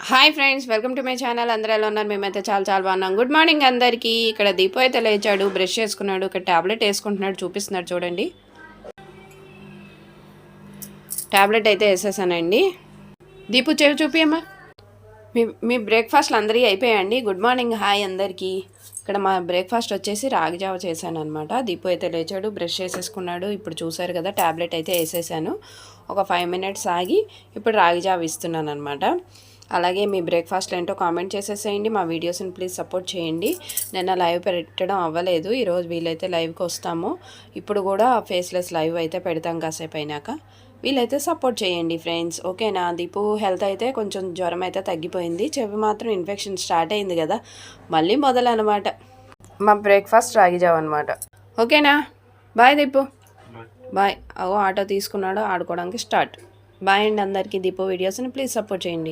Hi friends welcome to my channel. అందరూ ఎలా ఉన్నారు? మేమైతే చాలా చాలా బాగున్నాం. గుడ్ మార్నింగ్ అందరికీ. ఇక్కడ దీపు అయితే లేచాడు బ్రష్ చేసుకున్నాడు ఇక్కడ ట్యాబ్లెట్ వేసుకుంటున్నాడు చూపిస్తున్నాడు చూడండి. ట్యాబ్లెట్ అయితే వేసేసానండి. దీపు చెవి చూపియమ్మా. మీ మీ బ్రేక్ఫాస్ట్లు అందరికీ అయిపోయాయండి. గుడ్ మార్నింగ్ హాయ్ అందరికీ. ఇక్కడ మా బ్రేక్ఫాస్ట్ వచ్చేసి రాగి జావ చేశాను అనమాట దీపు అయితే లేచాడు బ్రష్ చేసేసుకున్నాడు. ఇప్పుడు చూసారు కదా ట్యాబ్లెట్ అయితే వేసేసాను. ఒక ఫైవ్ మినిట్స్ ఆగి ఇప్పుడు రాగి జావ ఇస్తున్నాను అనమాట అలాగే మీ బ్రేక్ఫాస్ట్ ఏంటో కామెంట్ చేసేసేయండి. మా వీడియోస్ని ప్లీజ్ సపోర్ట్ చేయండి. నిన్న లైవ్ పెట్టడం అవ్వలేదు. ఈరోజు వీలైతే లైవ్కి వస్తాము. ఇప్పుడు కూడా ఫేస్లెస్ లైవ్ అయితే పెడతాం కాసేపు అయినాక. వీలైతే సపోర్ట్ చేయండి ఫ్రెండ్స్. ఓకేనా? దీపు హెల్త్ అయితే కొంచెం జ్వరం అయితే తగ్గిపోయింది. చెవి మాత్రం ఇన్ఫెక్షన్ స్టార్ట్ అయింది కదా. మళ్ళీ మొదలు అనమాట మా బ్రేక్ఫాస్ట్ రాగిజావ్ అనమాట ఓకేనా? బాయ్ దీపు. బాయ్. అగో ఆటో తీసుకున్నాడు. ఆడుకోవడానికి స్టార్ట్. బాయ్ అండి అందరికీ. దీపు వీడియోస్ని ప్లీజ్ సపోర్ట్ చేయండి.